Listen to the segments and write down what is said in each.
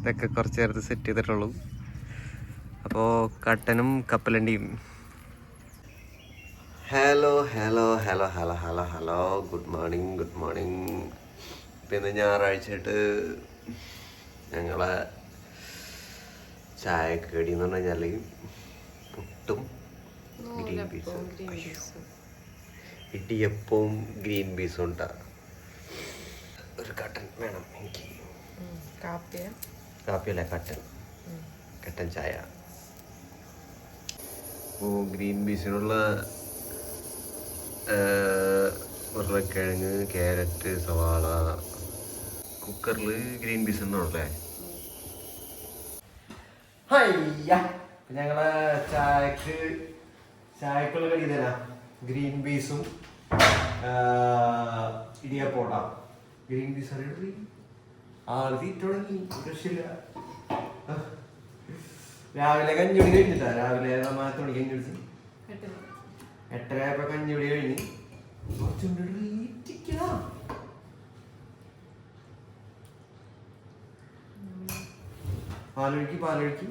ഇതൊക്കെ കുറച്ച് നേരത്തെ സെറ്റ് ചെയ്തിട്ടുള്ളൂ. അപ്പോൾ കട്ടനും കപ്പലണ്ടിയും. Hello hello hello hello hello hello good morning good morning ഇപ്പം ഇന്ന് ഞായറാഴ്ചയായിട്ട് ഞങ്ങളെ ചായക്കടി എന്ന് പറഞ്ഞു കഴിഞ്ഞാൽ പുട്ടും ഗ്രീൻ പീസും. ഇടിയപ്പവും ഗ്രീൻ പീസും ഉണ്ടാ. ഒരു കട്ടൻ വേണം എനിക്ക്. കാപ്പിയ? കാപ്പിയല്ല? കട്ടൻ. കട്ടൻ ചായ. ഓ ഗ്രീൻ പീസിനുള്ള ഉരുളക്കിഴങ്ങ് ക്യാരറ്റ് സവാള കുക്കറിൽ ഗ്രീൻ പീസ് എന്നുള്ളേ ഞങ്ങളെ ചായക്ക് ചായക്കുള്ള കടി തരാം ഗ്രീൻ പീസും ഇടിയപ്പോട്ട ഗ്രീൻ പീസ് അറിയൂ? തുടങ്ങി രക്ഷയില്ല രാവിലെ കഞ്ഞുടി കഴിഞ്ഞിട്ടാ? രാവിലെ നമ്മ എത്ര മണിക്ക് കഞ്ഞി കുടിച്ചു എട്ടരയപ്പോ കഞ്ഞുടി കഴിഞ്ഞ് പാലൊഴിക്ക്. പാലൊഴുക്കി.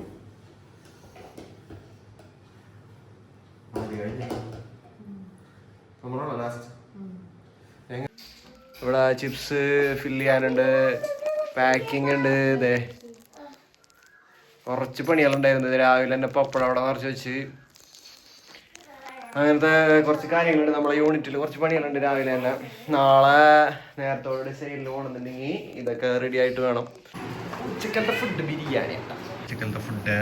നമ്മളാണോ ലാസ്റ്റ് ഇവിടെ ചിപ്സ് ഫില്ല് ചെയ്യാനുണ്ട്. പാക്കിംഗ് ഉണ്ട്. ഇതേ കുറച്ച് പണികളുണ്ടായിരുന്നു. രാവിലെ തന്നെ പപ്പടം അവിടെ നിറച്ച് വെച്ച്. അങ്ങനത്തെ കുറച്ച് കാര്യങ്ങളുണ്ട് നമ്മളെ യൂണിറ്റിൽ കുറച്ച് പണികളുണ്ട് രാവിലെ തന്നെ. നാളെ നേരത്തോടെ സെയിലിൽ പോകണമെന്നുണ്ടെങ്കിൽ ഇതൊക്കെ റെഡി ആയിട്ട് വേണം. ഉച്ചക്കലത്തെ ഫുഡ് ബിരിയാണി ഉച്ചക്കലത്തെ ഫുഡ്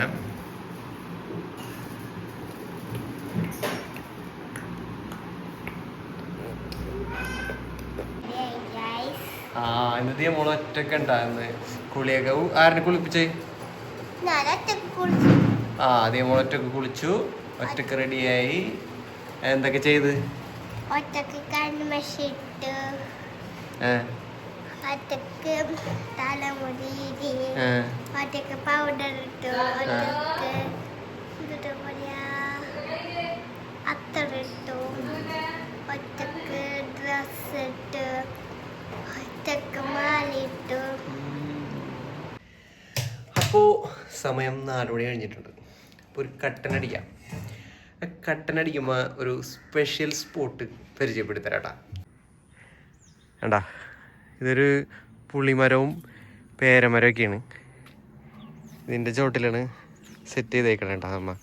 ആ മോൾ ഒറ്റയ്ക്ക് ഉണ്ടായിരുന്നു? കുളിയൊക്കെ ആരെ കുളിപ്പിച്ചേ? ആ അതേ മോൾ ഒറ്റയ്ക്ക് കുളിച്ചു ഒറ്റയ്ക്ക് റെഡിയായി. എന്തൊക്കെ ചെയ്ത്? ഒറ്റയ്ക്ക് കൺമഷിട്ട് ഒറ്റയ്ക്ക് തലമുടി ഒറ്റയ്ക്ക് പൗഡർ ഇട്ടു. ഒറ്റയ്ക്ക് എന്താ പറയാ? അത്തറിട്ടു. ഒറ്റയ്ക്ക് ഡ്രസ് ഇട്ട്. അപ്പോൾ സമയം നാല് മണി കഴിഞ്ഞിട്ടുണ്ട്. അപ്പോൾ ഒരു കട്ടൻ അടിക്കാം. കട്ടൻ ഒരു സ്പെഷ്യൽ സ്പോട്ട് പരിചയപ്പെടുത്തരാട്ടാ. വേണ്ടാ ഇതൊരു പുളിമരവും പേരമരമൊക്കെയാണ് ഇതിന്റെ ചോട്ടിലാണ് സെറ്റ് ചെയ്തേക്കണേ കേട്ടോ അമ്മ.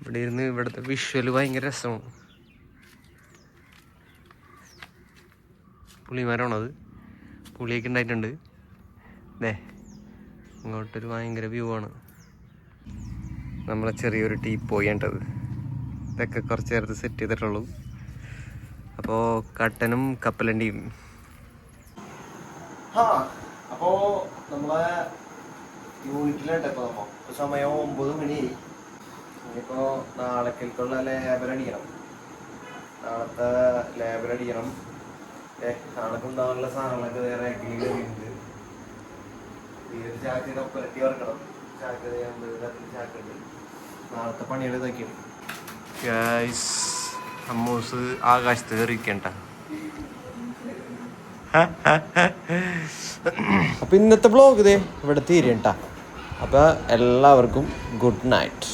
ഇവിടെ ഇരുന്ന് ഇവിടുത്തെ വിഷ്വൽ ഭയങ്കര രസമാണ്. പുളിമരമാണത്. പുളിയൊക്കെ ഉണ്ടായിട്ടുണ്ട്. ദേ ഇങ്ങോട്ടൊരു ഭയങ്കര വ്യൂ ആണ്. നമ്മളെ ചെറിയൊരു ടീ പോയേണ്ടത് ഇതൊക്കെ കുറച്ച് നേരത്ത് സെറ്റ് ചെയ്തിട്ടുള്ളൂ. അപ്പോൾ കട്ടനും കപ്പലണ്ടിയും. അപ്പോ നമ്മളെ യൂണിറ്റിലുണ്ട് ഇപ്പോൾ നമ്മ. ഇപ്പൊ സമയം ഒമ്പത് മണി. ഇനിയിപ്പോ നാളേക്കുള്ള ലേബർ അടിക്കണം. നാളത്തെ ലേബർ അടിക്കണം. ഏ നാളെ കൊണ്ടുപോകാനുള്ള സാധനങ്ങളൊക്കെ വേറെ ആക്കിൽ ചാക്ക് കപ്പലട്ടി വറക്കണം. ചാക്ക് അമ്പത് കത്തിൽ ചാക്കുണ്ട് നാളത്തെ പണികൾ ഇതൊക്കെയാണ് ഗായ്സ് അമ്മൂസ് ആകാശത്ത് കയറിക്കണ്ട അപ്പൊ ഇന്നത്തെ ബ്ലോഗ് ഇതേ ഇവിടെ തീരണ്ട അപ്പൊ എല്ലാവർക്കും ഗുഡ് നൈറ്റ്